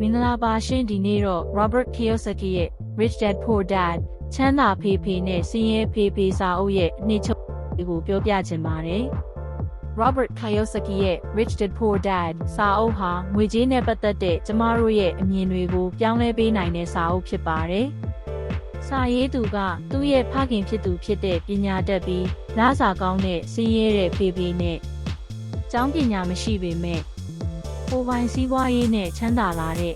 မင်္ဂလာပါရှင်ဒီနေ့တော့ Robert Kiyosaki ရဲ့ Rich Dad Poor Dad ချမ်းသာဖေးဖေးနဲ့စင်ရဲဖေးဖေးစာအုပ်ရဲ့အနှစ်ချုပ်ကိုပြောပြချင်ပါတယ်။ Robert Kiyosaki ရဲ့ Rich Dad Poor Dad စာအုပ်ဟာငွေကြေးနဲ့ပတ်သက်တဲ့ကျမတို့ရဲ့အမြင်တွေကိုပြောင်းလဲပေးနိုင်တဲ့စာအုပ်ဖြစ်ပါတယ်။စာရေးသူကသူ့ရဲ့ဖခင်ဖြစ်သူဖြစ်တဲ့ပညာတတ်ပြီးနားစာကောင်းတဲ့စင်ရဲတဲ့ဖေးဖေးနဲ့ကျောင်းပညာမရှိပေမဲ့ ကိုယ်ပိုင်စည်းဝါးရေးနဲ့ချမ်းသာလာတဲ့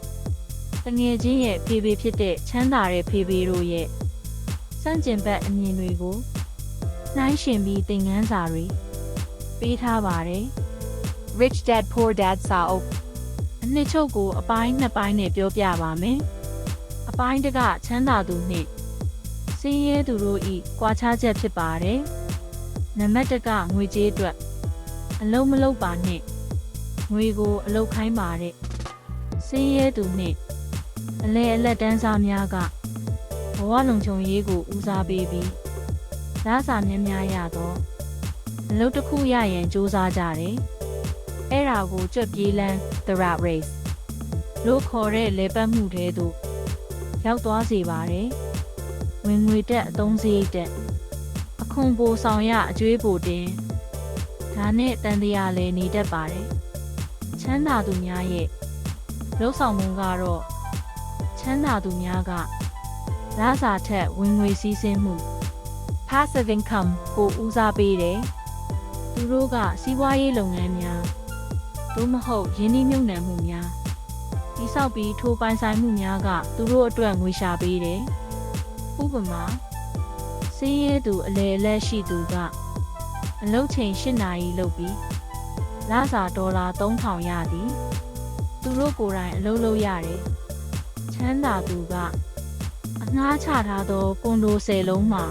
တငယ်ချင်းရဲ့ဖေဖေဖြစ်တဲ့ချမ်းသာတဲ့ဖေဖေတို့ရဲ့စန့်ကျင်ဘက်အမြင်တွေကိုနှိုင်းယှဉ်ပြီးသင်ခန်းစာတွေပေးထားပါတယ် Rich Dad Poor Dad စာအုပ်အနှစ်ချုပ်ကိုအပိုင်းနှစ်ပိုင်းနဲ့ပြောပြပါမယ်အပိုင်းတစ်ကချမ်းသာသူနှင့်စင်းရဲသူတို့ဤကွာခြားချက်ဖြစ်ပါတယ်နံပါတ်တစ်ကငွေကြေးအတွက်အလုံးမလုံးပါနဲ့ငွေ ကိုအလုတ်ခိုင်းပါတဲ့စင်းရဲသူနှင့်အလဲအလက်တန်းစားများကဘဝလုံခြုံရေးကိုဦးစားပေးပြီးဓာစာများများရတော့အလုတ်တစ်ခုရရင်စူးစမ်းကြတယ်အဲ့ဒါကိုကြွက်ပြေးလန်း the rat race လို့ခေါ်တဲ့လေပတ်မှုတွေသို့ရောက်သွားစေပါတယ်ဝင်ငွေတက်အသုံးစရိတ်တက်အခွန်ပိုဆောင်ရအကျွေးပိုတင်ဒါနဲ့တန်တရားလည်းနေတတ်ပါတယ် ချမ်းသာသူများရဲ့လှုပ်ဆောင်မှုကတော့ချမ်းသာသူများကရစာထက်ဝင်ငွေစည်းစိမ်မှု passive income ကိုဦးစားပေးတယ်။သူတို့ကစီးပွားရေးလုပ်ငန်းများသို့မဟုတ်ယင်းနှိမ့်မြုပ်နှံမှုများတိဆောက်ပြီးထိုးပိုင်ဆိုင်မှုများက သူတို့အတွက်ငွေရှာပေးတယ်။ဥပမာစင်းရဲသူအလဲအလဲရှိသူကအလုပ်ချိန်၈နာရီလုပ်ပြီး လစာဒေါ်လာ3000ရသည်သူတို့ကိုယ်တိုင်အလုပ်လုပ်ရတယ်ချမ်းသာသူကအငှားချထားသောကွန်ဒို၁၀လုံးမှာ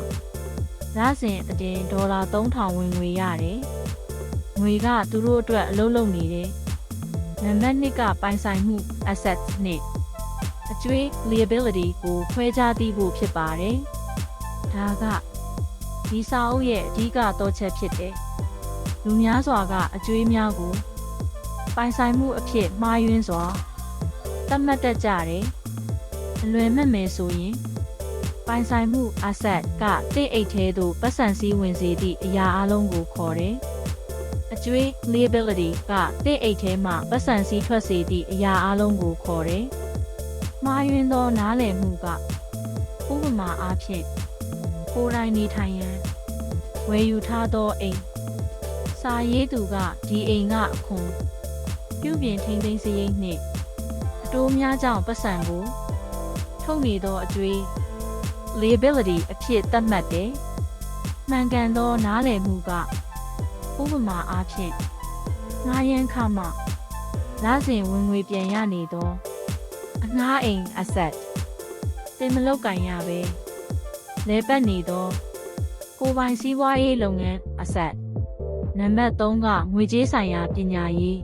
ရစဉ်အတင်ဒေါ်လာ3000ဝင်ငွေရတယ်ငွေကသူတို့အတွက်အလုပ်လုပ်နေတယ်နံပါတ်2ကပိုင်ဆိုင်မှု assets နဲ့အကျွေး liability ကိုခွဲခြားသိဖို့ဖြစ်ပါတယ်ဒါကဒီစာအုပ်ရဲ့အဓိကတော့ချက်ဖြစ်တယ် လူများစွာကအကျွေးများကိုပိုင်ဆိုင်မှုအဖြစ်မှားယွင်းစွာသတ်မှတ်တတ်ကြတယ်။အလွယ်မဲ့မယ်ဆိုရင်ပိုင်ဆိုင်မှု asset ကတိတ်အိတ်သေးသို့ပတ်စံစည်းဝင်စေသည့်အရာအလုံးကိုခေါ်တယ်။အကျွေး liability ကတိတ်အိတ်သေးမှပတ်စံစည်းထွက်စေသည့်အရာအလုံးကိုခေါ်တယ်။မှားယွင်းသောနားလည်မှုကဥပမာအားဖြင့်ကိုယ်တိုင်နေထိုင်ရန်ဝယ်ယူထားသောအိမ် စာရေးသူကဒီအိမ်ကအခွန်ပြုပြင်ထိန်းသိမ်းစရိတ်နှင့်အတိုးများကြောင့်ပတ်စံကို ထုတ်နေသောအကျွေး liability အဖြစ်သတ်မှတ်တယ်။မှန်ကန်သောနားလည်မှုကဥပမာအားဖြင့်ငားရန်ခမှလစဉ်ဝင်ငွေပြန်ရနေသောအငှားအိမ် asset တင်မလုတ်ကင်ရပဲလဲပတ်နေသောကိုယ်ပိုင်စည်းဝါးရေးလုပ်ငန်း asset နံပါတ်3ကငွေကြေးဆိုင်ရာပညာရေး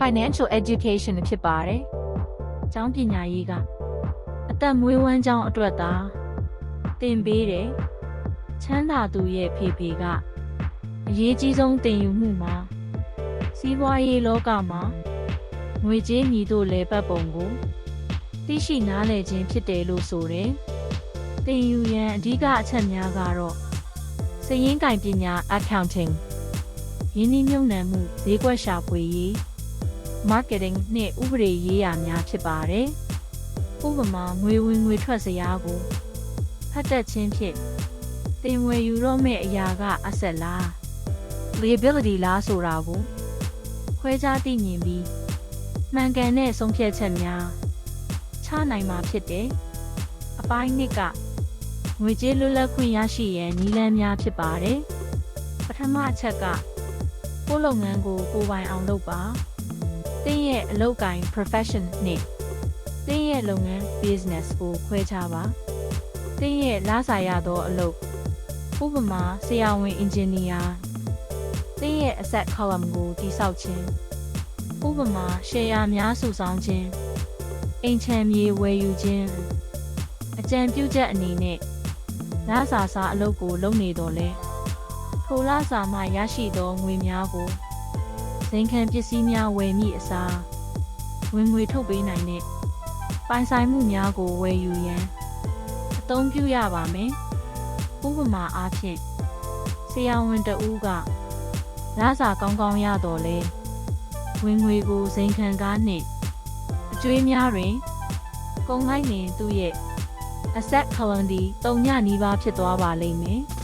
financial education ဖြစ်ပါတယ်။ကျောင်းပညာရေးကအသက်မွေးဝမ်းကျောင်းအတွက်သာသင်ပေးတယ်။ချမ်းသာသူရဲ့ဖေဖေကအရေးကြီးဆုံးသင်ယူမှုမှာစီးပွားရေးလောကမှာငွေကြေးညီတို့လဲပတ်ပုံကိုသိရှိနားလည်ခြင်းဖြစ်တယ်လို့ဆိုတယ်။သင်ယူရန်အဓိကအချက်များကတော့စည်ရင်းကင်ပညာ accounting ရင်းနှီးမြှုပ်နှံမှုဈေးကွက်ရှာဖွေရေး marketing နှင့်ဥပဒေရေးရာများဖြစ်ပါတယ်။ဥပမာငွေဝင်ငွေထွက်စရာကိုဖတ်တတ်ခြင်းဖြင့်တင်ဝယ်ယူတော့မယ့်အရာကအဆက်လား liability လားဆိုတာကိုခွဲခြားသိမြင်ပြီးမှန်ကန်တဲ့ဆုံးဖြတ်ချက်များချနိုင်မှာဖြစ်တယ်။အပိုင်းနှစ်ကငွေကြေးလွတ်လပ်ခွင့်ရရှိရန်နည်းလမ်းများဖြစ်ပါတယ်။ပထမအချက်က ကိုယ်လုပ်ငန်းကိုကိုယ်ပိုင်အောင်လုပ်ပါ။တင်းရဲ့အလုပ်ကိုင် profession နဲ့တင်းရဲ့လုပ်ငန်း business ကိုခွဲခြားပါ။တင်းရဲ့လစာရသောအလုပ်ဥပမာဆရာဝန် engineer တင်းရဲ့ asset column ကိုတိစောက်ခြင်းဥပမာ share များစုဆောင်ခြင်းအိမ်ချမ်းမြေဝယ်ယူခြင်းအကြံပြုချက်အနေနဲ့လစာစားအလုပ်ကိုလုပ်နေတော့လဲ ထိုလစာမှရရှိသောငွေများကိုဇိမ်ခံပစ္စည်းများဝယ်မိအစားဝင်ငွေထုတ်ပေးနိုင်တဲ့ပိုင်ဆိုင်မှုများကိုဝယ်ယူရန်အသုံးပြုရပါမယ်။ဥပမာအားဖြင့်ဆရာဝန်တဦးကရစာကောင်းကောင်းရတော်လဲဝင်ငွေကိုစိန်ခံကားနှင့်အကျွေးများတွင်ကုန်လိုက်ရင်သူ့ရဲ့ asset quality တုံညနီးပါးဖြစ်သွားပါလိမ့်မယ်။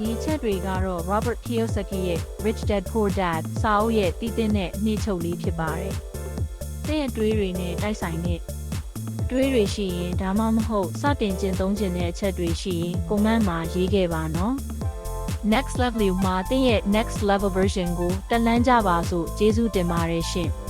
ဒီအချက်တွေကတော့ Robert Kiyosaki ရဲ့ Rich Dad Poor Dad စာအုပ်ရဲ့တည်တဲ့နှိမ့်ချုပ်လေးဖြစ်ပါတယ်။တဲ့ရဲ့တွေးတွေနဲ့တိုက်ဆိုင်တဲ့တွေးတွေရှိရင်ဒါမှမဟုတ်စတင်ကျင့်သုံးခြင်းတဲ့အချက်တွေရှိရင် comment မှာရေးခဲ့ပါနော်။ next level မှာတင်းရဲ့ next level version ကိုတက်လန်းကြပါစို့ကျေးဇူးတင်ပါတယ်ရှင်။